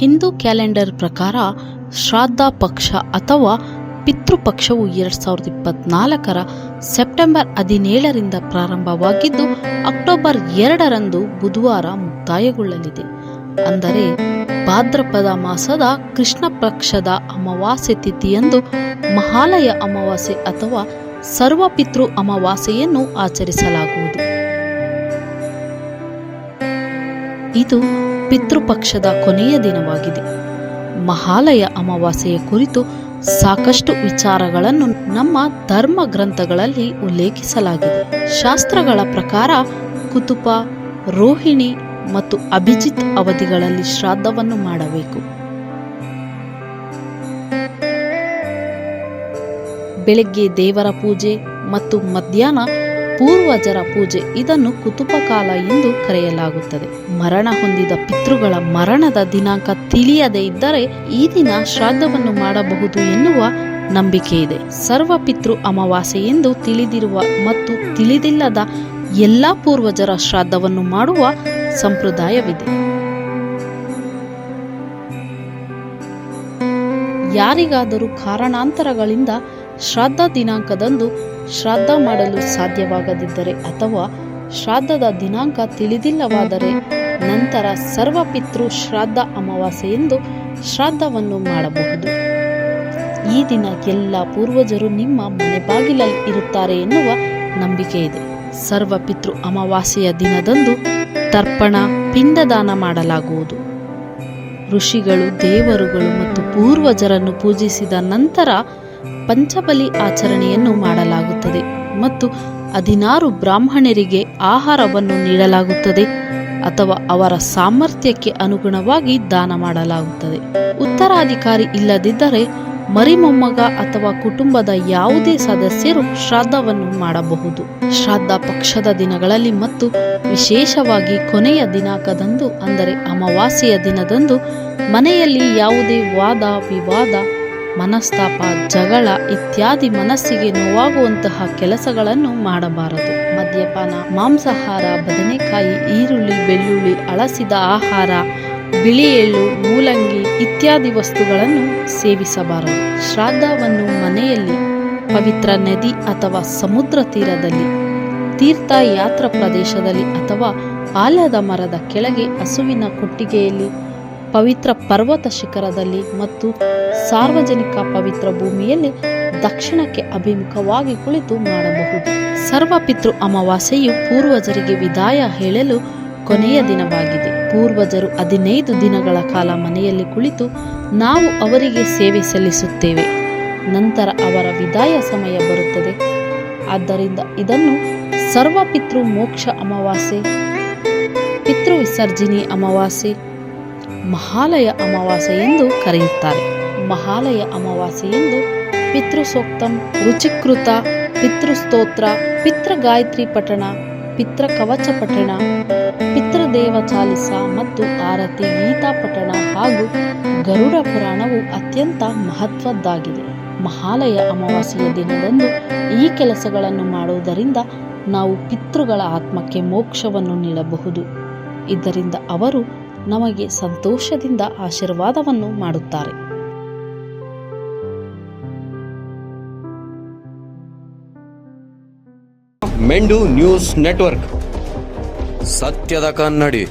Hindu calendar ಪ್ರಕಾರ ಶ್ರಾದ್ದ ಪಕ್ಷ ಅಥವಾ ಪಿತೃಪಕ್ಷವು ಎರಡ್ ಸಾವಿರದ ಇಪ್ಪತ್ನಾಲ್ಕರ ಸೆಪ್ಟೆಂಬರ್ ಹದಿನೇಳರಿಂದ ಪ್ರಾರಂಭವಾಗಿದ್ದು, ಅಕ್ಟೋಬರ್ ಎರಡರಂದು ಬುಧವಾರ ಮುಕ್ತಾಯಗೊಳ್ಳಲಿದೆ. ಅಂದರೆ ಭಾದ್ರಪದ ಮಾಸದ ಕೃಷ್ಣ ಪಕ್ಷದ ಅಮಾವಾಸ್ಯೆ ತಿಥಿಯಂದು ಮಹಾಲಯ ಅಮಾವಾಸ್ಯೆ ಅಥವಾ ಸರ್ವಪಿತೃ ಅಮಾವಾಸ್ಯೆಯನ್ನು ಆಚರಿಸಲಾಗುವುದು. ಇದು ಪಿತೃಪಕ್ಷದ ಕೊನೆಯ ದಿನವಾಗಿದೆ. ಮಹಾಲಯ ಅಮಾವಾಸ್ಯೆಯ ಕುರಿತು ಸಾಕಷ್ಟು ವಿಚಾರಗಳನ್ನು ನಮ್ಮ ಧರ್ಮ ಗ್ರಂಥಗಳಲ್ಲಿ ಉಲ್ಲೇಖಿಸಲಾಗಿದೆ. ಶಾಸ್ತ್ರಗಳ ಪ್ರಕಾರ ಕುತುಪ, ರೋಹಿಣಿ ಮತ್ತು ಅಭಿಜಿತ್ ಅವಧಿಗಳಲ್ಲಿ ಶ್ರಾದ್ದವನ್ನು ಮಾಡಬೇಕು. ಬೆಳಗ್ಗೆ ದೇವರ ಪೂಜೆ ಮತ್ತು ಮಧ್ಯಾಹ್ನ ಪೂರ್ವಜರ ಪೂಜೆ. ಇದನ್ನು ಕುತುಪ ಕಾಲ ಎಂದು ಕರೆಯಲಾಗುತ್ತದೆ. ಮರಣ ಹೊಂದಿದ ಪಿತೃಗಳ ಮರಣದ ದಿನಾಂಕ ತಿಳಿಯದೇ ಇದ್ದರೆ ಈ ದಿನ ಶ್ರಾದ್ದವನ್ನು ಮಾಡಬಹುದು ಎನ್ನುವ ನಂಬಿಕೆ ಇದೆ ಸರ್ವ ಪಿತೃ ಅಮಾವಾಸ್ಯೆ ಎಂದು ತಿಳಿದಿರುವ ಮತ್ತು ತಿಳಿದಿಲ್ಲದ ಎಲ್ಲಾ ಪೂರ್ವಜರ ಶ್ರಾದ್ದವನ್ನು ಮಾಡುವ ಸಂಪ್ರದಾಯವಿದೆ. ಯಾರಿಗಾದರೂ ಕಾರಣಾಂತರಗಳಿಂದ ಶ್ರಾದ್ದ ದಿನಾಂಕದಂದು ಶ್ರಾದ್ದ ಮಾಡಲು ಸಾಧ್ಯವಾಗದಿದ್ದರೆ ಅಥವಾ ಶ್ರಾದ್ದದ ದಿನಾಂಕ ತಿಳಿದಿಲ್ಲವಾದರೆ ನಂತರ ಸರ್ವಪಿತೃ ಶ್ರಾದ್ದ ಅಮಾವಾಸ್ಯೆ ಎಂದು ಶ್ರಾದ್ದವನ್ನು ಮಾಡಬಹುದು. ಈ ದಿನ ಎಲ್ಲ ಪೂರ್ವಜರು ನಿಮ್ಮ ಮನೆ ಬಾಗಿಲಲ್ಲಿ ಇರುತ್ತಾರೆ ಎನ್ನುವ ನಂಬಿಕೆ ಇದೆ. ಸರ್ವಪಿತೃ ಅಮಾವಾಸ್ಯೆಯ ದಿನದಂದು ತರ್ಪಣ, ಪಿಂಡದಾನ ಮಾಡಲಾಗುವುದು. ಋಷಿಗಳು, ದೇವರುಗಳು ಮತ್ತು ಪೂರ್ವಜರನ್ನು ಪೂಜಿಸಿದ ನಂತರ ಪಂಚಬಲಿ ಆಚರಣೆಯನ್ನು ಮಾಡಲಾಗುತ್ತದೆ ಮತ್ತು ಹದಿನಾರು ಬ್ರಾಹ್ಮಣರಿಗೆ ಆಹಾರವನ್ನು ನೀಡಲಾಗುತ್ತದೆ ಅಥವಾ ಅವರ ಸಾಮರ್ಥ್ಯಕ್ಕೆ ಅನುಗುಣವಾಗಿ ದಾನ ಮಾಡಲಾಗುತ್ತದೆ. ಉತ್ತರಾಧಿಕಾರಿ ಇಲ್ಲದಿದ್ದರೆ ಮರಿಮೊಮ್ಮಗ ಅಥವಾ ಕುಟುಂಬದ ಯಾವುದೇ ಸದಸ್ಯರು ಶ್ರಾದ್ದವನ್ನು ಮಾಡಬಹುದು. ಶ್ರಾದ್ದ ಪಕ್ಷದ ದಿನಗಳಲ್ಲಿ ಮತ್ತು ವಿಶೇಷವಾಗಿ ಕೊನೆಯ ದಿನಾಂಕದಂದು ಅಂದರೆ ಅಮಾವಾಸ್ಯೆಯ ದಿನದಂದು ಮನೆಯಲ್ಲಿ ಯಾವುದೇ ವಾದ, ವಿವಾದ ಮನಸ್ತಾಪ, ಜಗಳ ಇತ್ಯಾದಿ ಮನಸ್ಸಿಗೆ ನೋವಾಗುವಂತಹ ಕೆಲಸಗಳನ್ನು ಮಾಡಬಾರದು. ಮದ್ಯಪಾನ, ಮಾಂಸಾಹಾರ, ಬದನೆಕಾಯಿ, ಈರುಳ್ಳಿ, ಬೆಳ್ಳುಳ್ಳಿ, ಅಳಸಿದ ಆಹಾರ, ಬಿಳಿ ಎಳ್ಳು, ಮೂಲಂಗಿ ಇತ್ಯಾದಿ ವಸ್ತುಗಳನ್ನು ಸೇವಿಸಬಾರದು. ಶ್ರಾದ್ದವನ್ನು ಮನೆಯಲ್ಲಿ, ಪವಿತ್ರ ನದಿ ಅಥವಾ ಸಮುದ್ರ ತೀರದಲ್ಲಿ ತೀರ್ಥ ಯಾತ್ರಾ ಪ್ರದೇಶದಲ್ಲಿ ಅಥವಾ ಆಲದ ಮರದ ಕೆಳಗೆ ಹಸುವಿನ ಕೊಟ್ಟಿಗೆಯಲ್ಲಿ ಪವಿತ್ರ ಪರ್ವತ ಶಿಖರದಲ್ಲಿ ಮತ್ತು ಸಾರ್ವಜನಿಕ ಪವಿತ್ರ ಭೂಮಿಯಲ್ಲಿ ದಕ್ಷಿಣಕ್ಕೆ ಅಭಿಮುಖವಾಗಿ ಕುಳಿತು ಮಾಡಬಹುದು. ಸರ್ವಪಿತೃ ಅಮಾವಾಸ್ಯೆಯು ಪೂರ್ವಜರಿಗೆ ವಿದಾಯ ಹೇಳಲು ಕೊನೆಯ ದಿನವಾಗಿದೆ. ಪೂರ್ವಜರು ಹದಿನೈದು ದಿನಗಳ ಕಾಲ ಮನೆಯಲ್ಲಿ ಕುಳಿತು ನಾವು ಅವರಿಗೆ ಸೇವೆ ಸಲ್ಲಿಸುತ್ತೇವೆ. ನಂತರ ಅವರ ವಿದಾಯ ಸಮಯ ಬರುತ್ತದೆ. ಆದ್ದರಿಂದ ಇದನ್ನು ಸರ್ವಪಿತೃ ಮೋಕ್ಷ ಅಮಾವಾಸ್ಯೆ, ಪಿತೃ ವಿಸರ್ಜಿನಿ ಅಮಾವಾಸ್ಯೆ ಮಹಾಲಯ ಅಮಾವಾಸ್ಯೆ ಎಂದು ಕರೆಯುತ್ತಾರೆ. ಮಹಾಲಯ ಅಮಾವಾಸ್ಯೆ ಎಂದು ಪಿತೃಸೂಕ್ತಂ, ರುಚಿಕೃತ, ಪಿತೃಸ್ತೋತ್ರ, ಪಿತೃಗಾಯತ್ರಿ ಪಠಣ ಪಿತೃ ಕವಚ ಪಠಣ ಪಿತೃದೇವ ಚಾಲಿಸ ಮತ್ತು ಆರತಿ ಗೀತಾ ಪಠಣ ಹಾಗೂ ಗರುಡ ಪುರಾಣವು ಅತ್ಯಂತ ಮಹತ್ವದ್ದಾಗಿದೆ. ಮಹಾಲಯ ಅಮಾವಾಸ್ಯೆಯ ದಿನದಂದು ಈ ಕೆಲಸಗಳನ್ನು ಮಾಡುವುದರಿಂದ ನಾವು ಪಿತೃಗಳ ಆತ್ಮಕ್ಕೆ ಮೋಕ್ಷವನ್ನು ನೀಡಬಹುದು. ಇದರಿಂದ ಅವರು ನಮಗೆ ಸಂತೋಷದಿಂದ ಆಶೀರ್ವಾದವನ್ನು ಮಾಡುತ್ತಾರೆ. Mendu news network. ಸತ್ಯದ ಕನ್ನಡಿ.